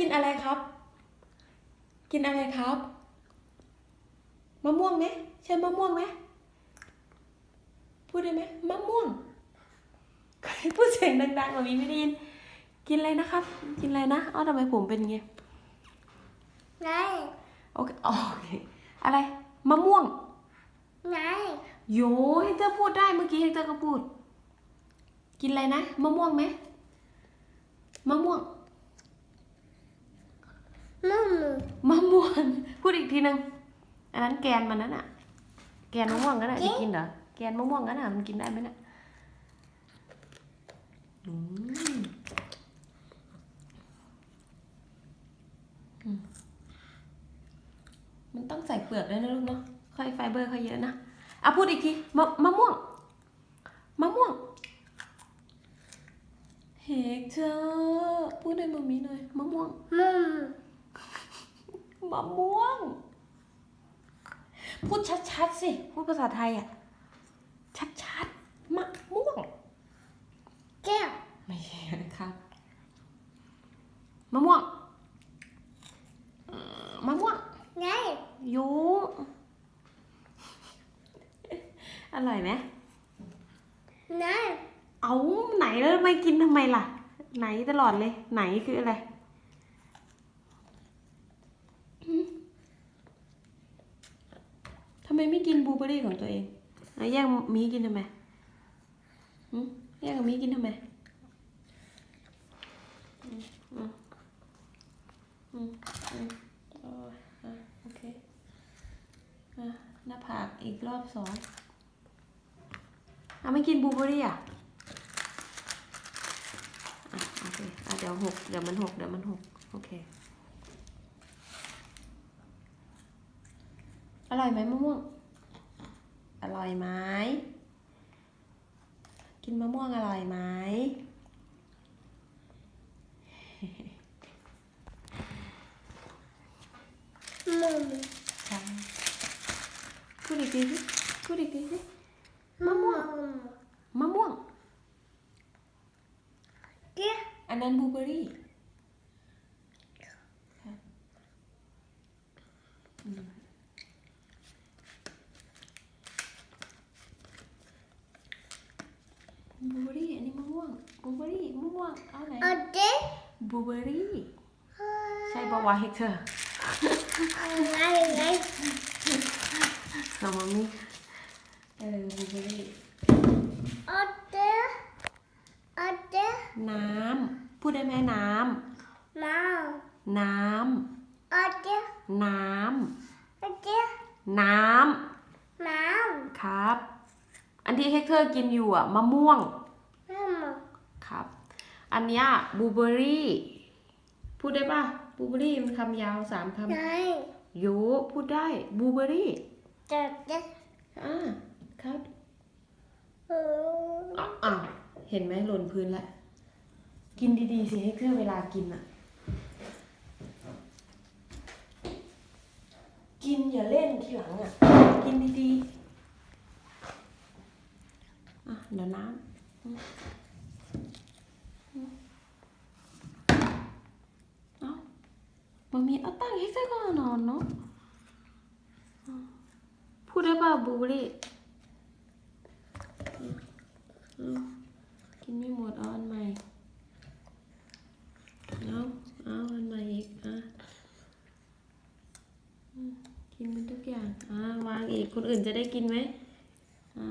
กินอะไรครับ กินอะไรครับ มะม่วงไหมใช่มะม่วงไหมพูดได้ไหมมะม่วงพูดเสียงดังๆแบบนี้ไม่ได้ยิน กินอะไรนะครับ กินอะไรนะอ้าวทำไมผมเป็นอย่างงี้ไงโอเคอ๋อโอเคอะไรมะม่วงไงโยเฮกเตอร์พูดได้เมื่อกี้เฮกเตอร์ก็พูด กินอะไรนะมะม่วงไหมมะม่วง มุมมะม่วงพูดอีกทีหนึ่งอันนั้นแกนมันนั่นอะแกนมะม่วงนั่นอะจะกินเหรอแกนมะม่วงนั่นอะมันกินได้ไหมน่ะอืมอืมมันต้องใส่เปลือกด้วยนะลูกเนาะ ค่อยไฟเบอร์เขาเยอะนะอะพูดอีกทีมะมะม่วง มะม่วง เฮกเธอพูดให้มามีหน่อยมะม่วงมุม มะม่วง พูดชัดๆสิ พูดภาษาไทยอะ ชัดๆมะม่วง แก้ว ไม่ใช่ครับ มะม่วงเอ่อมะม่วงไงยูอร่อยไหมไงเอาไหนแล้วไม่กินทำไมล่ะ ไหนตลอดเลย ไหนคืออะไรหืมทำไมไม่กินบลูเบอร์รี่ของตัวเองแล้วแย่งมีกินทำไมแย่งกับมีกินทำไมโอเคอะหน้าผากอีกรอบสองอะไม่กินบลูเบอร์รี่อะอะโอเคอะเดี๋ยวหกเดี๋ยวมันหกเดี๋ยวมันหกโอเค ร่อยไหมมะม่วง อร่อยไหม กินมะม่วงอร่อยไหมมุมใช่พูดอีกทีสิพูดอีกทีสิมะม่วงมะม่วงแก้วอันนั้นบลูเบอร์รี่ค่ะอืม บลูเบอร์รี่อันนี้มะม่วงบลูเบอร์รี่มะม่วงเอาไหนเอาเด็กบลูเบอร์รี่ใช่ปะวะเฮกเธอร์ไงไงเอามามี่เออบลูเบอร์รี่เอาเด็กเอาเด็กน้ำพูดได้ไหมน้มาำน้เอาเด็กำน้เอาเด็กำน้มาำครับ อันที่เฮกเธอร์กินอยู่อะมะม่วงมุมครับ อันเนี้ยบลูเบอร์รี่พูดได้ปะบลูเบอร์รี่มันคำยาวสามคไงำโยพูดได้บลูเบอร์รี่จัดเด็กอ่าครับเอออ้าวอ้าวเห็นไหมหล่นพื้นแล้วกินดีๆสิให้เครื่องเวลากินอะกินอย่าเล่นทีหลังอะกินดีๆอะเดี๋ยวน้ำ อืมอืมเอามามีเอาตั้งให้ซะก่อนนอนเนาะพูดได้ป่ะบลูเบอร์รี่กินไม่หมดอาอันใหม่เอาเอาอันใหม่อีก อะกินมันทุกอย่าง อ่าวางอีก คนอื่นจะได้กินไหมอ่า